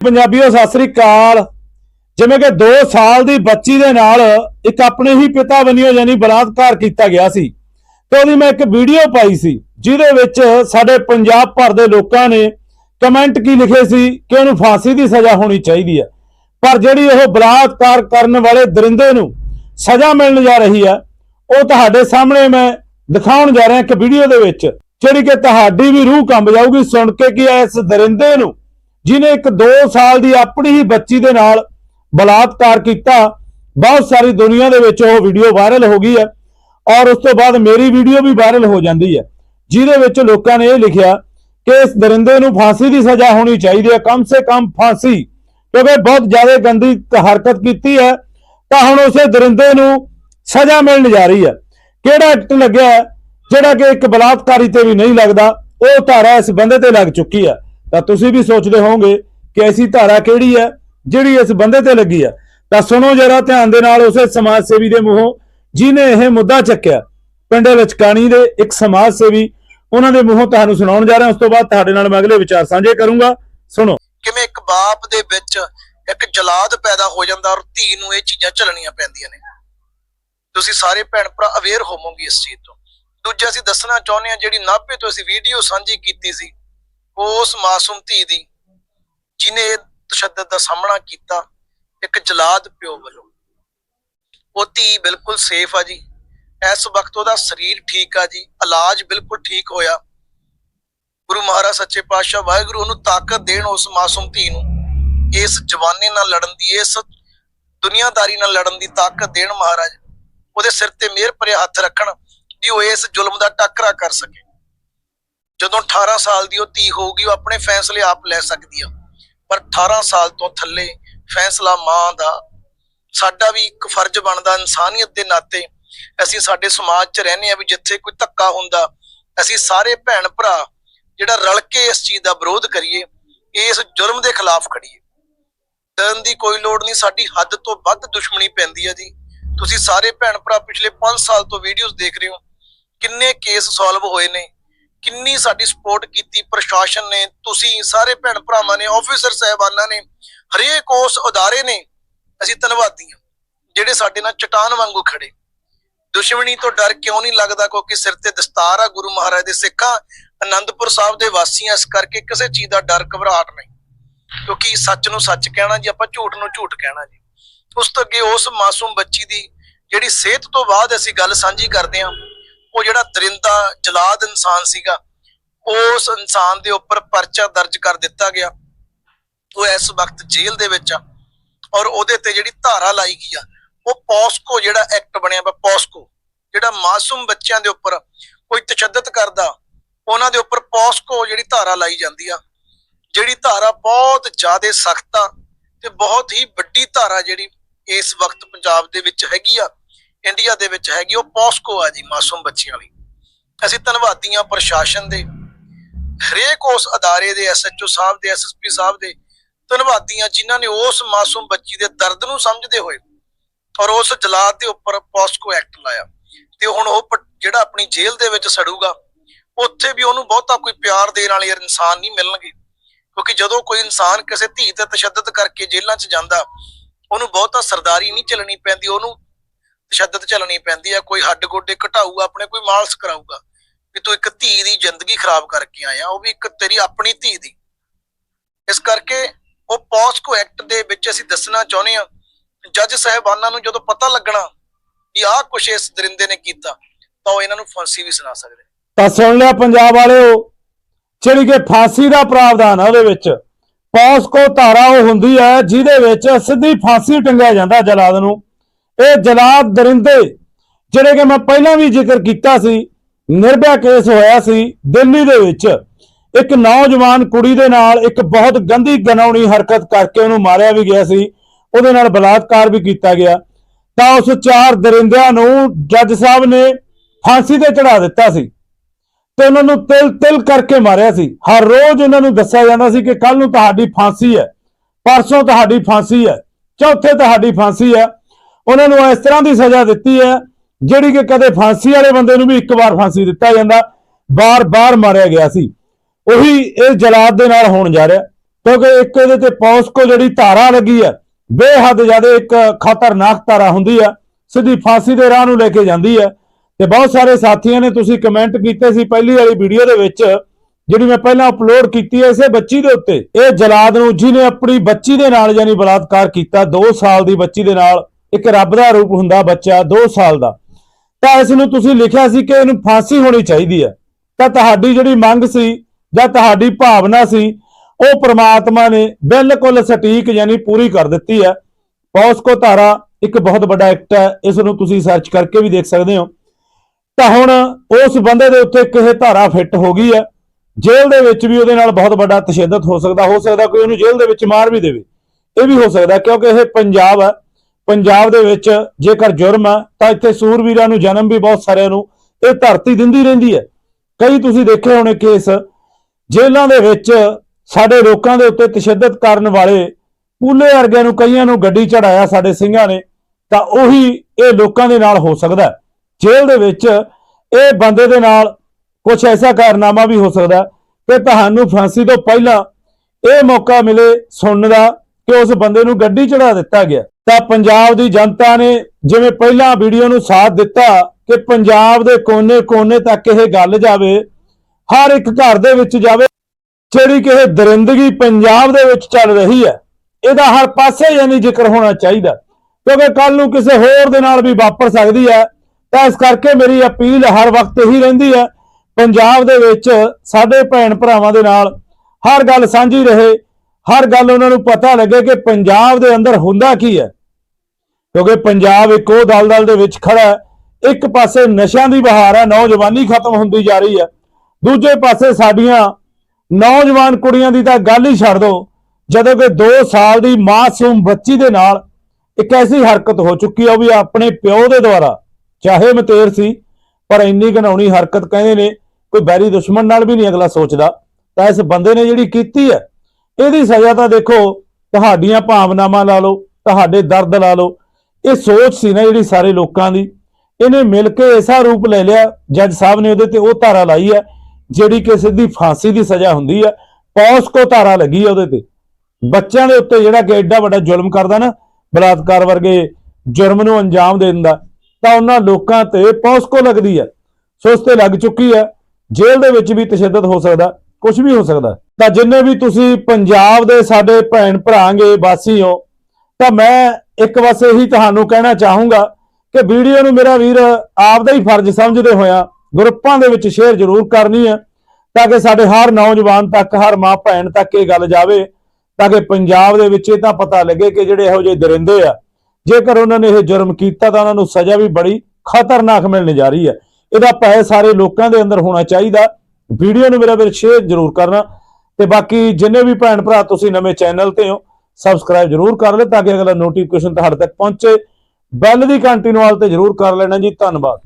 ਪੰਜਾਬੀਓ, ਸਤਿ ਸ੍ਰੀ ਅਕਾਲ। ਜਿਵੇਂ ਕਿ 2 ਸਾਲ ਦੀ ਬੱਚੀ ਦੇ ਨਾਲ ਇੱਕ ਆਪਣੇ ਹੀ ਪਿਤਾ ਬਣਿਓ ਯਾਨੀ ਬਲਾਤਕਾਰ ਕੀਤਾ ਗਿਆ ਸੀ ਤੇ ਉਹਦੀ ਮੈਂ ਇੱਕ ਵੀਡੀਓ ਪਾਈ ਸੀ, ਜਿਹਦੇ ਵਿੱਚ ਸਾਡੇ ਪੰਜਾਬ ਭਰ ਦੇ ਲੋਕਾਂ ਨੇ ਕਮੈਂਟ ਕੀ ਲਿਖੇ ਸੀ ਕਿ ਉਹਨੂੰ ਫਾਂਸੀ ਦੀ ਸਜ਼ਾ ਹੋਣੀ ਚਾਹੀਦੀ ਹੈ। ਪਰ ਜਿਹੜੀ ਉਹ ਬਲਾਤਕਾਰ ਕਰਨ ਵਾਲੇ ਦਰਿੰਦੇ ਨੂੰ ਸਜ਼ਾ ਮਿਲਣ ਜਾ ਰਹੀ ਹੈ, ਉਹ ਤੁਹਾਡੇ ਸਾਹਮਣੇ ਮੈਂ ਦਿਖਾਉਣ ਜਾ ਰਿਹਾ ਇੱਕ ਵੀਡੀਓ ਦੇ ਵਿੱਚ, ਜਿਹੜੀ ਕਿ ਤੁਹਾਡੀ ਵੀ ਰੂਹ ਕੰਬ ਜਾਊਗੀ ਸੁਣ ਕੇ ਕਿ ਇਸ ਦਰਿੰਦੇ ਨੂੰ ਜਿਨੇ ਇੱਕ 2 ਸਾਲ ਦੀ ਆਪਣੀ ਹੀ ਬੱਚੀ ਦੇ ਨਾਲ ਬਲਾਤਕਾਰ ਕੀਤਾ, ਬਹੁਤ ਸਾਰੀ ਦੁਨੀਆ ਦੇ ਵਿੱਚ ਉਹ ਵੀਡੀਓ ਵਾਇਰਲ ਹੋ ਗਈ ਹੈ ਔਰ ਉਸ ਤੋਂ ਬਾਅਦ ਮੇਰੀ ਵੀਡੀਓ ਵੀ ਵਾਇਰਲ ਹੋ ਜਾਂਦੀ ਹੈ। ਜਿਹਦੇ ਵਿੱਚ ਲੋਕਾਂ ਨੇ ਇਹ ਲਿਖਿਆ ਕਿ ਇਸ ਦਰਿੰਦੇ ਨੂੰ ਫਾਂਸੀ ਦੀ ਸਜ਼ਾ ਹੋਣੀ ਚਾਹੀਦੀ ਹੈ। ਕਮ ਸੇ ਕਮ ਫਾਂਸੀ, ਕਿਉਂਕਿ ਬਹੁਤ ਜ਼ਿਆਦਾ ਗੰਦੀ ਹਰਕਤ ਕੀਤੀ ਹੈ, ਤਾਂ ਹੁਣ ਉਸੇ ਦਰਿੰਦੇ ਨੂੰ ਸਜ਼ਾ ਮਿਲਣ ਜਾ ਰਹੀ ਹੈ। ਕਿਹੜਾ ਐਕਟ ਲੱਗਿਆ ਜਿਹੜਾ ਕਿ ਇੱਕ ਬਲਾਤਕਾਰੀ ਤੇ ਵੀ ਨਹੀਂ ਲੱਗਦਾ, ਉਹ ਧਾਰਾ ਇਸ ਬੰਦੇ ਤੇ ਲੱਗ ਚੁੱਕੀ ਹੈ। ਤਾਂ ਤੁਸੀਂ ਵੀ ਸੋਚਦੇ ਹੋਵੋਗੇ ਕਿ ਐਸੀ ਧਾਰਾ ਕਿਹੜੀ ਹੈ, ਜਿਹੜੀ ਇਸ ਬੰਦੇ ਤੇ ਲੱਗੀ ਹੈ। ਤਾਂ ਸੁਣੋ ਜਰਾ ਧਿਆਨ ਦੇ ਨਾਲ ਉਸੇ ਸਮਾਜ ਸੇਵੀ ਦੇ ਮੂੰਹੋਂ ਜਿਨੇ ਇਹ ਮੁੱਦਾ ਚੱਕਿਆ। ਪਿੰਡ ਲਚਕਾਣੀ ਦੇ ਇੱਕ ਸਮਾਜ ਸੇਵੀ, ਉਹਨਾਂ ਦੇ ਮੂੰਹੋਂ ਤੁਹਾਨੂੰ ਸੁਣਾਉਣ ਜਾ ਰਿਹਾ, ਉਸ ਤੋਂ ਬਾਅਦ ਤੁਹਾਡੇ ਨਾਲ ਮੈਂ ਅਗਲੇ ਵਿਚਾਰ ਸਾਂਝੇ ਕਰੂੰਗਾ। ਸੁਣੋ। ਕਿਵੇਂ ਇੱਕ ਬਾਪ ਦੇ ਵਿੱਚ ਇੱਕ ਜਲਾਦ ਪੈਦਾ ਹੋ ਜਾਂਦਾ ਔਰ ਧੀ ਨੂੰ ਇਹ ਚੀਜ਼ਾਂ ਝੱਲਣੀਆਂ ਪੈਂਦੀਆਂ ਨੇ। ਤੁਸੀਂ ਸਾਰੇ ਭੈਣ ਭਰਾ ਅਵੇਅਰ ਹੋਵੋਗੇ ਇਸ ਚੀਜ਼ ਤੋਂ। ਦੂਜਾ ਅਸੀਂ ਦੱਸਣਾ ਚਾਹੁੰਦੇ ਹਾਂ, ਜਿਹੜੀ ਨਾਭੇ ਤੋਂ ਅਸੀਂ ਵੀਡੀਓ ਸਾਂਝੀ ਕੀਤੀ ਸੀ ਉਸ ਮਾਸੂਮ ਧੀ ਦੀ ਜਿਨੇ ਤਸ਼ੱਦਦ ਦਾ ਸਾਹਮਣਾ ਕੀਤਾ, ਇੱਕ ਜਲਾਦ ਪਿਓ ਵੱਲੋਂ। ਉਹ ਧੀ ਬਿਲਕੁਲ ਸੇਫ ਆ ਜੀ। ਇਸ ਵਕਤ ਉਹਦਾ ਸਰੀਰ ਠੀਕ ਆ ਜੀ। ਇਲਾਜ ਬਿਲਕੁਲ ਠੀਕ ਹੋਇਆ। ਗੁਰੂ ਮਹਾਰਾਜ ਸੱਚੇ ਪਾਤਸ਼ਾਹ ਵਾਹਿਗੁਰੂ ਉਹਨੂੰ ਤਾਕਤ ਦੇਣ ਉਸ ਮਾਸੂਮ ਧੀ ਨੂੰ, ਇਸ ਜਵਾਨੀ ਨਾਲ ਲੜਨ ਦੀ, ਇਸ ਦੁਨੀਆਦਾਰੀ ਨਾਲ ਲੜਨ ਦੀ ਤਾਕਤ ਦੇਣ ਮਹਾਰਾਜ, ਉਹਦੇ ਸਿਰ ਤੇ ਮਿਹਰ ਭਰਿਆ ਹੱਥ ਰੱਖਣ ਵੀ ਉਹ ਇਸ ਜ਼ੁਲਮ ਦਾ ਟਾਕਰਾ ਕਰ ਸਕੇ। ਜਦੋਂ 18 ਸਾਲ ਦੀ ਉਹ ਧੀ ਹੋਊਗੀ, ਉਹ ਆਪਣੇ ਫੈਸਲੇ ਆਪ ਲੈ ਸਕਦੀ ਆ। ਪਰ 18 ਸਾਲ ਤੋਂ ਥੱਲੇ ਫੈਸਲਾ ਮਾਂ ਦਾ। ਸਾਡਾ ਵੀ ਇੱਕ ਫਰਜ਼ ਬਣਦਾ ਇਨਸਾਨੀਅਤ ਦੇ ਨਾਤੇ। ਅਸੀਂ ਸਾਡੇ ਸਮਾਜ 'ਚ ਰਹਿੰਦੇ ਆ ਵੀ ਜਿੱਥੇ ਕੋਈ ਧੱਕਾ ਹੁੰਦਾ, ਅਸੀਂ ਸਾਰੇ ਭੈਣ ਭਰਾ ਜਿਹੜਾ ਰਲ ਕੇ ਇਸ ਚੀਜ਼ ਦਾ ਵਿਰੋਧ ਕਰੀਏ, ਇਸ ਜੁਰਮ ਦੇ ਖਿਲਾਫ ਖੜੀਏ। ਡਰਨ ਦੀ ਕੋਈ ਲੋੜ ਨਹੀਂ, ਸਾਡੀ ਹੱਦ ਤੋਂ ਵੱਧ ਦੁਸ਼ਮਣੀ ਪੈਂਦੀ ਹੈ ਜੀ। ਤੁਸੀਂ ਸਾਰੇ ਭੈਣ ਭਰਾ ਪਿਛਲੇ 5 ਸਾਲ ਤੋਂ ਵੀਡੀਓਜ਼ ਦੇਖ ਰਹੇ ਹੋ। ਕਿੰਨੇ ਕੇਸ ਸੋਲਵ ਹੋਏ ਨੇ। ਕਿੰਨੀ ਸਾਡੀ ਸਪੋਰਟ ਕੀਤੀ, ਪ੍ਰਸ਼ਾਸਨ ਨੇ, ਤੁਸੀਂ ਸਾਰੇ ਭੈਣ ਭਰਾਵਾਂ ਨੇ ਆਫੀਸਰ ਸਹਿਬਾਨਾਂ ਨੇ, ਹਰੇਕ ਉਸ ਅਦਾਰੇ ਨੇ, ਅਸੀਂ ਧੰਨਵਾਦੀ ਹਾਂ, ਜਿਹੜੇ ਸਾਡੇ ਨਾਲ ਚਟਾਨ ਵਾਂਗੂ ਖੜੇ। ਦੁਸ਼ਮਣੀ ਤੋਂ ਡਰ ਕਿਉਂ ਨਹੀਂ ਲੱਗਦਾ ਕਿਉਂਕਿ ਸਿਰ ਤੇ ਦਸਤਾਰ ਆ, ਗੁਰੂ ਮਹਾਰਾਜ ਦੇ ਸਿੱਖਾਂ, ਅਨੰਦਪੁਰ ਸਾਹਿਬ ਦੇ ਵਾਸੀਆਂ, ਇਸ ਕਰਕੇ ਕਿਸੇ ਚੀਜ਼ ਦਾ ਡਰ, ਘਬਰਾਹਟ ਨਹੀਂ। ਕਿਉਂਕਿ ਸੱਚ ਨੂੰ ਸੱਚ ਕਹਿਣਾ ਜੀ, ਆਪਾਂ ਝੂਠ ਨੂੰ ਝੂਠ ਕਹਿਣਾ ਜੀ। ਉਸ ਤੋਂ ਅੱਗੇ ਉਸ ਮਾਸੂਮ ਬੱਚੀ ਦੀ ਜਿਹੜੀ ਸਿਹਤ ਤੋਂ ਬਾਅਦ ਅਸੀਂ ਗੱਲ ਸਾਂਝੀ ਕਰਦੇ ਹਾਂ ਉਹ ਜਿਹੜਾ ਦਰਿੰਦਾ, ਜਲਾਦ ਇਨਸਾਨ ਸੀਗਾ, ਉਸ ਇਨਸਾਨ ਦੇ ਉੱਪਰ ਪਰਚਾ ਦਰਜ ਕਰ ਦਿੱਤਾ ਗਿਆ। ਉਹ ਇਸ ਵਕਤ ਜੇਲ੍ਹ ਦੇ ਵਿੱਚ ਆ ਔਰ ਉਹਦੇ ਤੇ ਜਿਹੜੀ ਧਾਰਾ ਲਾਈ ਗਈ ਆ, ਉਹ ਪੋਸਕੋ ਜਿਹੜਾ ਐਕਟ ਬਣਿਆ ਵਾ, ਪੋਸਕੋ, ਜਿਹੜਾ ਮਾਸੂਮ ਬੱਚਿਆਂ ਦੇ ਉੱਪਰ ਕੋਈ ਤਸ਼ੱਦਦ ਕਰਦਾ, ਉਹਨਾਂ ਦੇ ਉੱਪਰ ਪੋਸਕੋ ਜਿਹੜੀ ਧਾਰਾ ਲਾਈ ਜਾਂਦੀ ਆ। ਜਿਹੜੀ ਧਾਰਾ ਬਹੁਤ ਜ਼ਿਆਦਾ ਸਖਤ ਆ ਤੇ ਬਹੁਤ ਹੀ ਵੱਡੀ ਧਾਰਾ ਜਿਹੜੀ ਇਸ ਵਕਤ ਪੰਜਾਬ ਦੇ ਵਿੱਚ ਹੈਗੀ ਆ। ਇੰਡੀਆ ਦੇ ਵਿੱਚ ਹੈਗੀ, ਉਹ ਪੋਸਕੋ ਆ ਜੀ ਮਾਸੂਮ ਬੱਚਿਆਂ ਲਈ ਅਸੀਂ ਧੰਨਵਾਦੀ ਪ੍ਰਸ਼ਾਸਨ ਦੇ, ਹਰੇਕ ਉਸ ਅਦਾਰੇ ਦੇ ਐਸਐਚਓ ਸਾਹਿਬ ਦੇ ਐਸਐਸਪੀ ਸਾਹਿਬ ਦੇ ਧੰਨਵਾਦੀ ਜਿਨ੍ਹਾਂ ਨੇ ਉਸ ਮਾਸੂਮ ਬੱਚੀ ਦੇ ਦਰਦ ਨੂੰ ਸਮਝਦੇ ਹੋਏ ਔਰ ਉਸ ਜਲਾਦ ਦੇ ਉੱਪਰ ਪੋਸਕੋ ਐਕਟ ਲਾਇਆ। ਤੇ ਹੁਣ ਉਹ ਜਿਹੜਾ ਆਪਣੀ ਜੇਲ੍ਹ ਦੇ ਵਿੱਚ ਸੜੂਗਾ, ਉੱਥੇ ਵੀ ਉਹਨੂੰ ਬਹੁਤਾ ਕੋਈ ਪਿਆਰ ਦੇਣ ਵਾਲੇ ਇਨਸਾਨ ਨਹੀਂ ਮਿਲਣਗੇ। ਕਿਉਂਕਿ ਜਦੋਂ ਕੋਈ ਇਨਸਾਨ ਕਿਸੇ ਧੀ ਤੇ ਤਸ਼ੱਦਦ ਕਰਕੇ ਜੇਲ੍ਹਾਂ 'ਚ ਜਾਂਦਾ, ਉਹਨੂੰ ਬਹੁਤਾ ਸਰਦਾਰੀ ਨਹੀਂ ਚੱਲਣੀ ਪੈਂਦੀ, ਉਹਨੂੰ ਤਸ਼ੱਦਦ ਚੱਲਣੀ ਪੈਂਦੀ ਆ, ਕੋਈ ਹੱਡ ਗੋਡੇ ਘਟਾਊਗਾ, ਆਪਣੇ ਕੋਈ ਮਾਲਸ ਕਰਾਊਗਾ, ਵੀ ਤੂੰ ਇੱਕ ਧੀ ਦੀ ਜ਼ਿੰਦਗੀ ਖਰਾਬ ਕਰਕੇ ਆਇਆ, ਉਹ ਵੀ ਇੱਕ ਤੇਰੀ ਆਪਣੀ ਧੀ ਦੀ। ਇਸ ਕਰਕੇ ਉਹ ਪੋਸਕੋ ਐਕਟ ਦੇ ਵਿੱਚ ਅਸੀਂ ਦੱਸਣਾ ਚਾਹੁੰਦੇ ਹਾਂ, ਜੱਜ ਸਾਹਿਬਾਨਾਂ ਨੂੰ ਜਦੋਂ ਪਤਾ ਲੱਗਣਾ ਕਿ ਆਹ ਕੁਛ ਇਸ ਦਰਿੰਦੇ ਨੇ ਕੀਤਾ, ਤਾਂ ਉਹ ਇਹਨਾਂ ਨੂੰ ਫਾਂਸੀ ਵੀ ਸੁਣਾ ਸਕਦੇ ਤਾਂ ਸੁਣ ਲਿਆ ਪੰਜਾਬ ਵਾਲਿਓ, ਜਿਹੜੀ ਕਿ ਫਾਂਸੀ ਦਾ ਪ੍ਰਾਵਧਾਨ ਹੈ ਉਹਦੇ ਵਿੱਚ ਪੌਸਕੋ ਧਾਰਾ ਉਹ ਹੁੰਦੀ ਹੈ ਜਿਹਦੇ ਵਿੱਚ ਸਿੱਧੀ ਫਾਂਸੀ ਟੰਗਿਆ ਜਾਂਦਾ ਜਲਾਦ ਨੂੰ। ਇਹ ਜਲਾਦ ਦਰਿੰਦੇ, ਜਿਹੜੇ ਕਿ ਮੈਂ ਪਹਿਲਾਂ ਵੀ ਜ਼ਿਕਰ ਕੀਤਾ ਸੀ ਨਿਰਭਿਆ ਕੇਸ ਹੋਇਆ ਸੀ ਦਿੱਲੀ ਦੇ ਵਿੱਚ। ਇੱਕ ਨੌਜਵਾਨ ਕੁੜੀ ਦੇ ਨਾਲ ਇੱਕ ਬਹੁਤ ਗੰਦੀ ਗਨਾਉਣੀ ਹਰਕਤ ਕਰਕੇ ਉਹਨੂੰ ਮਾਰਿਆ ਵੀ ਗਿਆ ਸੀ, ਉਹਦੇ ਨਾਲ ਬਲਾਤਕਾਰ ਵੀ ਕੀਤਾ ਗਿਆ। ਤਾਂ ਉਸ ਚਾਰ ਦਰਿੰਦਿਆਂ ਨੂੰ ਜੱਜ ਸਾਹਿਬ ਨੇ ਫਾਂਸੀ ਤੇ ਚੜਾ ਦਿੱਤਾ ਸੀ ਤੇ ਉਹਨਾਂ ਨੂੰ ਤਿਲ ਤਿਲ ਕਰਕੇ ਮਾਰਿਆ ਸੀ। ਹਰ ਰੋਜ਼ ਉਹਨਾਂ ਨੂੰ ਦੱਸਿਆ ਜਾਂਦਾ ਸੀ ਕਿ ਕੱਲ ਨੂੰ ਤੁਹਾਡੀ ਫਾਂਸੀ ਹੈ, ਪਰਸੋਂ ਤੁਹਾਡੀ ਫਾਂਸੀ ਹੈ, ਚੌਥੇ ਤੁਹਾਡੀ ਫਾਂਸੀ ਹੈ। ਉਹਨਾਂ ਨੂੰ ਇਸ ਤਰ੍ਹਾਂ ਦੀ ਸਜ਼ਾ ਦਿੱਤੀ ਹੈ, ਜਿਹੜੀ ਕਿ ਕਦੇ ਫਾਂਸੀ ਵਾਲੇ ਬੰਦੇ ਨੂੰ ਵੀ ਇੱਕ ਵਾਰ ਫਾਂਸੀ ਦਿੱਤਾ ਜਾਂਦਾ, ਬਾਰ-ਬਾਰ ਮਾਰਿਆ ਗਿਆ ਸੀ। ਉਹੀ ਇਹ ਜਲਾਦ ਦੇ ਨਾਲ ਹੋਣ ਜਾ ਰਿਹਾ, ਕਿਉਂਕਿ ਇੱਕ ਇਹਦੇ ਤੇ ਪੌਸਕੋ ਜਿਹੜੀ ਧਾਰਾ ਲੱਗੀ ਹੈ, ਬੇਹੱਦ ਜ਼ਿਆਦਾ ਇੱਕ ਖਤਰਨਾਕ ਧਾਰਾ ਹੁੰਦੀ ਹੈ, ਸਿੱਧੀ ਫਾਂਸੀ ਦੇ ਰਾਹ ਨੂੰ ਲੈ ਕੇ ਜਾਂਦੀ ਹੈ। ਤੇ ਬਹੁਤ ਸਾਰੇ ਸਾਥੀਆਂ ਨੇ ਤੁਸੀਂ ਕਮੈਂਟ ਕੀਤੇ ਸੀ ਪਹਿਲੀ ਵਾਲੀ ਵੀਡੀਓ ਦੇ ਵਿੱਚ, ਜਿਹੜੀ ਮੈਂ ਪਹਿਲਾਂ ਅਪਲੋਡ ਕੀਤੀ ਹੈ ਇਸੇ ਬੱਚੀ ਦੇ ਉੱਤੇ। ਇਹ ਜਲਾਦ ਨੂੰ ਜਿਹਨੇ ਆਪਣੀ ਬੱਚੀ ਦੇ ਨਾਲ, ਯਾਨੀ ਬਲਾਤਕਾਰ ਕੀਤਾ 2 ਸਾਲ ਦੀ ਬੱਚੀ ਦੇ ਨਾਲ ਇੱਕ ਰੱਬ ਦਾ ਰੂਪ ਹੁੰਦਾ ਬੱਚਾ 2 ਸਾਲ ਦਾ, ਤਾਂ ਇਸ ਨੂੰ ਤੁਸੀਂ ਲਿਖਿਆ ਸੀ ਕਿ ਇਹਨੂੰ ਫਾਂਸੀ ਹੋਣੀ ਚਾਹੀਦੀ ਹੈ। ਤਾਂ ਤੁਹਾਡੀ ਜਿਹੜੀ ਮੰਗ ਸੀ ਜਾਂ ਤੁਹਾਡੀ ਭਾਵਨਾ ਸੀ, ਉਹ ਪ੍ਰਮਾਤਮਾ ਨੇ ਬਿਲਕੁਲ ਸਟੀਕ ਯਾਨੀ ਪੂਰੀ ਕਰ ਦਿੱਤੀ ਹੈ। ਪੌਸਕੋ ਧਾਰਾ ਇੱਕ ਬਹੁਤ ਵੱਡਾ ਐਕਟ ਹੈ, ਇਸ ਨੂੰ ਤੁਸੀਂ ਸਰਚ ਕਰਕੇ ਵੀ ਦੇਖ ਸਕਦੇ ਹੋ। ਤਾਂ ਹੁਣ ਉਸ ਬੰਦੇ ਦੇ ਉੱਤੇ ਇੱਕ ਇਹ ਧਾਰਾ ਫਿੱਟ ਹੋ ਗਈ ਹੈ, ਜੇਲ੍ਹ ਦੇ ਵਿੱਚ ਵੀ ਉਹਦੇ ਨਾਲ ਬਹੁਤ ਵੱਡਾ ਤਸ਼ੱਦਦ ਹੋ ਸਕਦਾ ਹੋ ਸਕਦਾ ਕੋਈ ਉਹਨੂੰ ਜੇਲ੍ਹ ਦੇ ਵਿੱਚ ਮਾਰ ਵੀ ਦੇਵੇ। ਇਹ ਵੀ ਹੋ ਸਕਦਾ ਕਿਉਂਕਿ ਇਹ ਪੰਜਾਬ ਹੈ ਪੰਜਾਬ ਦੇ ਵਿੱਚ ਜੇਕਰ ਜੁਰਮ ਹੈ ਤਾਂ ਇੱਥੇ ਸੂਰਵੀਰਾਂ ਨੂੰ ਜਨਮ ਵੀ ਬਹੁਤ ਸਾਰਿਆਂ ਨੂੰ ਇਹ ਧਰਤੀ ਦਿੰਦੀ ਰਹਿੰਦੀ ਹੈ। ਕਈ ਤੁਸੀਂ ਦੇਖੇ ਹੋਣੇ ਕੇਸ, ਜੇਲ੍ਹਾਂ ਦੇ ਵਿੱਚ ਸਾਡੇ ਲੋਕਾਂ ਦੇ ਉੱਤੇ ਤਸ਼ੱਦਦ ਕਰਨ ਵਾਲੇ ਪੂਲੇ ਵਰਗਿਆਂ ਨੂੰ ਕਈਆਂ ਨੂੰ ਗੱਡੀ ਚੜਾਇਆ ਸਾਡੇ ਸਿੰਘਾਂ ਨੇ, ਤਾਂ ਉਹੀ ਇਹ ਲੋਕਾਂ ਦੇ ਨਾਲ ਹੋ ਸਕਦਾ ਜੇਲ੍ਹ ਦੇ ਵਿੱਚ ਇਹ ਬੰਦੇ ਦੇ ਨਾਲ ਕੁਝ ਐਸਾ ਕਾਰਨਾਮਾ ਵੀ ਹੋ ਸਕਦਾ ਕਿ ਤੁਹਾਨੂੰ ਫਾਂਸੀ ਤੋਂ ਪਹਿਲਾਂ ਇਹ ਮੌਕਾ ਮਿਲੇ ਸੁਣਨ ਦਾ ਕਿ ਉਸ ਬੰਦੇ ਨੂੰ ਗੱਡੀ ਚੜਾ ਦਿੱਤਾ ਗਿਆ। ਤਾਂ ਪੰਜਾਬ ਦੀ ਜਨਤਾ ਨੇ ਜਿਵੇਂ ਪਹਿਲਾਂ ਵੀਡੀਓ ਨੂੰ ਸਾਥ ਦਿੱਤਾ ਕਿ ਪੰਜਾਬ ਦੇ ਕੋਨੇ-ਕੋਨੇ ਤੱਕ ਇਹ ਗੱਲ ਜਾਵੇ, ਹਰ ਇੱਕ ਘਰ ਦੇ ਵਿੱਚ ਜਾਵੇ, ਜਿਹੜੀ ਕਿ ਇਹ ਦਰਿੰਦਗੀ ਪੰਜਾਬ ਦੇ ਵਿੱਚ ਚੱਲ ਰਹੀ ਹੈ, ਇਹਦਾ ਹਰ ਪਾਸੇ ਯਾਨੀ ਜ਼ਿਕਰ ਹੋਣਾ ਚਾਹੀਦਾ। ਕਿਉਂਕਿ ਕੱਲ ਨੂੰ ਕਿਸੇ ਹੋਰ ਦੇ ਨਾਲ ਵੀ ਵਾਪਰ ਸਕਦੀ ਹੈ, ਤਾਂ ਇਸ ਕਰਕੇ ਮੇਰੀ ਅਪੀਲ ਹਰ ਵਕਤ ਇਹੀ ਰਹਿੰਦੀ ਹੈ, ਪੰਜਾਬ ਦੇ ਵਿੱਚ ਸਾਡੇ ਭੈਣ ਭਰਾਵਾਂ ਦੇ ਨਾਲ ਹਰ ਗੱਲ ਸਾਂਝੀ ਰਹੇ ਹਰ ਗੱਲ ਉਹਨਾਂ ਨੂੰ ਪਤਾ ਲੱਗੇ ਕਿ ਪੰਜਾਬ ਦੇ ਅੰਦਰ ਹੁੰਦਾ ਕੀ ਹੈ। ਕਿਉਂਕਿ ਪੰਜਾਬ ਇੱਕ ਉਹ ਦਲਦਲ ਦੇ ਵਿੱਚ ਖੜਾ ਹੈ। ਇੱਕ ਪਾਸੇ ਨਸ਼ਿਆਂ ਦੀ ਬਹਾਰ ਹੈ, ਨੌਜਵਾਨੀ ਖਤਮ ਹੁੰਦੀ ਜਾ ਰਹੀ ਹੈ। ਦੂਜੇ ਪਾਸੇ ਸਾਡੀਆਂ ਨੌਜਵਾਨ ਕੁੜੀਆਂ ਦੀ ਤਾਂ ਗੱਲ ਹੀ ਛੱਡ ਦਿਓ। ਜਦੋਂ ਕਿ 2 ਸਾਲ ਦੀ ਮਾਸੂਮ ਬੱਚੀ ਦੇ ਨਾਲ ਇੱਕ ਐਸੀ ਹਰਕਤ ਹੋ ਚੁੱਕੀ ਹੈ ਉਹ ਵੀ ਆਪਣੇ ਪਿਓ ਦੇ ਦੁਆਰਾ, ਚਾਹੇ ਮਤੇਰ ਸੀ, ਪਰ ਇੰਨੀ ਘਨਾਉਣੀ ਹਰਕਤ ਕਹਿੰਦੇ ਨੇ, ਕੋਈ ਬੈਰੀ ਦੁਸ਼ਮਣ ਨਾਲ ਵੀ ਨਹੀਂ ਅਗਲਾ ਸੋਚਦਾ। ਤਾਂ ਇਸ ਬੰਦੇ ਨੇ ਜਿਹੜੀ ਕੀਤੀ ਹੈ ਇਹਦੀ ਸਜ਼ਾ ਤਾਂ ਦੇਖੋ, ਤੁਹਾਡੀਆਂ ਭਾਵਨਾਵਾਂ ਲਾ ਲਓ, ਤੁਹਾਡੇ ਦਰਦ ਲਾ ਲਓ। ਇਹ ਸੋਚ ਸੀ ਨਾ ਜਿਹੜੀ ਸਾਰੇ ਲੋਕਾਂ ਦੀ। ਇਹਨੇ ਮਿਲ ਕੇ ਐਸਾ ਰੂਪ ਲੈ ਲਿਆ, ਜੱਜ ਸਾਹਿਬ ਨੇ ਉਹਦੇ ਤੇ ਉਹ ਧਾਰਾ ਲਾਈ ਹੈ ਜਿਹੜੀ ਕਿ ਸਿੱਧੀ ਫਾਂਸੀ ਦੀ ਸਜ਼ਾ ਹੁੰਦੀ ਹੈ ਪੌਸਕੋ ਧਾਰਾ ਲੱਗੀ ਹੈ ਉਹਦੇ ਤੇ। ਬੱਚਿਆਂ ਦੇ ਉੱਤੇ ਜਿਹੜਾ ਕਿ ਐਡਾ ਵੱਡਾ ਜ਼ੁਲਮ ਕਰਦਾ ਨਾ, ਬਲਾਤਕਾਰ ਵਰਗੇ ਜੁਰਮ ਨੂੰ ਅੰਜਾਮ ਦੇ ਦਿੰਦਾ, ਤਾਂ ਉਹਨਾਂ ਲੋਕਾਂ ਤੇ ਪੌਸਕੋ ਲੱਗਦੀ ਹੈ ਸੋ ਉਸ ਤੇ ਲੱਗ ਚੁੱਕੀ ਹੈ ਜੇਲ੍ਹ ਦੇ ਵਿੱਚ ਵੀ ਤਸ਼ੱਦਦ ਹੋ ਸਕਦਾ। ਕੁਝ ਵੀ ਹੋ ਸਕਦਾ। ਤਾਂ ਜਿੰਨੇ ਵੀ ਤੁਸੀਂ ਪੰਜਾਬ ਦੇ ਸਾਡੇ ਭੈਣ ਭਰਾਂਗੇ ਵਾਸੀ ਹੋ, ਤਾਂ ਮੈਂ ਇੱਕ ਬਸ ਇਹੀ ਤੁਹਾਨੂੰ ਕਹਿਣਾ ਚਾਹੂੰਗਾ ਕਿ ਵੀਡੀਓ ਨੂੰ ਮੇਰਾ ਵੀਰ ਆਪਦਾ ਹੀ ਫਰਜ਼ ਸਮਝਦੇ ਹੋਇਆ ਗਰੁੱਪਾਂ ਦੇ ਵਿੱਚ ਸ਼ੇਅਰ ਜ਼ਰੂਰ ਕਰਨੀ ਹੈ ਤਾਂ ਕਿ ਸਾਡੇ ਹਰ ਨੌਜਵਾਨ ਤੱਕ, ਹਰ ਮਾਂ ਭੈਣ ਤੱਕ ਇਹ ਗੱਲ ਜਾਵੇ, ਤਾਂ ਕਿ ਪੰਜਾਬ ਦੇ ਵਿੱਚ ਇਹ ਤਾਂ ਪਤਾ ਲੱਗੇ ਕਿ ਜਿਹੜੇ ਇਹੋ ਜਿਹੇ ਦਰਿੰਦੇ ਆ, ਜੇਕਰ ਉਹਨਾਂ ਨੇ ਇਹ ਜੁਰਮ ਕੀਤਾ ਤਾਂ ਉਹਨਾਂ ਨੂੰ ਸਜ਼ਾ ਵੀ ਬੜੀ ਖਤਰਨਾਕ ਮਿਲਣ ਜਾ ਰਹੀ ਹੈ ਇਹਦਾ ਭੈ ਸਾਰੇ ਲੋਕਾਂ ਦੇ ਅੰਦਰ ਹੋਣਾ ਚਾਹੀਦਾ। ਵੀਡੀਓ ਨੂੰ ਮੇਰਾ ਵੀਰ ਸ਼ੇਅਰ ਜ਼ਰੂਰ ਕਰਨਾ ਤੇ ਬਾਕੀ ਜਿੰਨੇ ਵੀ ਭੈਣ ਭਰਾ ਤੁਸੀਂ ਨਵੇਂ ਚੈਨਲ ਤੇ ਹੋ ਸਬਸਕ੍ਰਾਈਬ ਜ਼ਰੂਰ ਕਰ ਲੈ ਤਾਂ ਕਿ ਅਗਲਾ ਨੋਟੀਫਿਕੇਸ਼ਨ ਤੁਹਾਡੇ ਤੱਕ ਪਹੁੰਚੇ। ਬੈਲ ਦੀ ਘੰਟੀ ਨੂੰ ਆਲ ਤੇ ਜ਼ਰੂਰ ਕਰ ਲੈਣਾ ਜੀ। ਧੰਨਵਾਦ।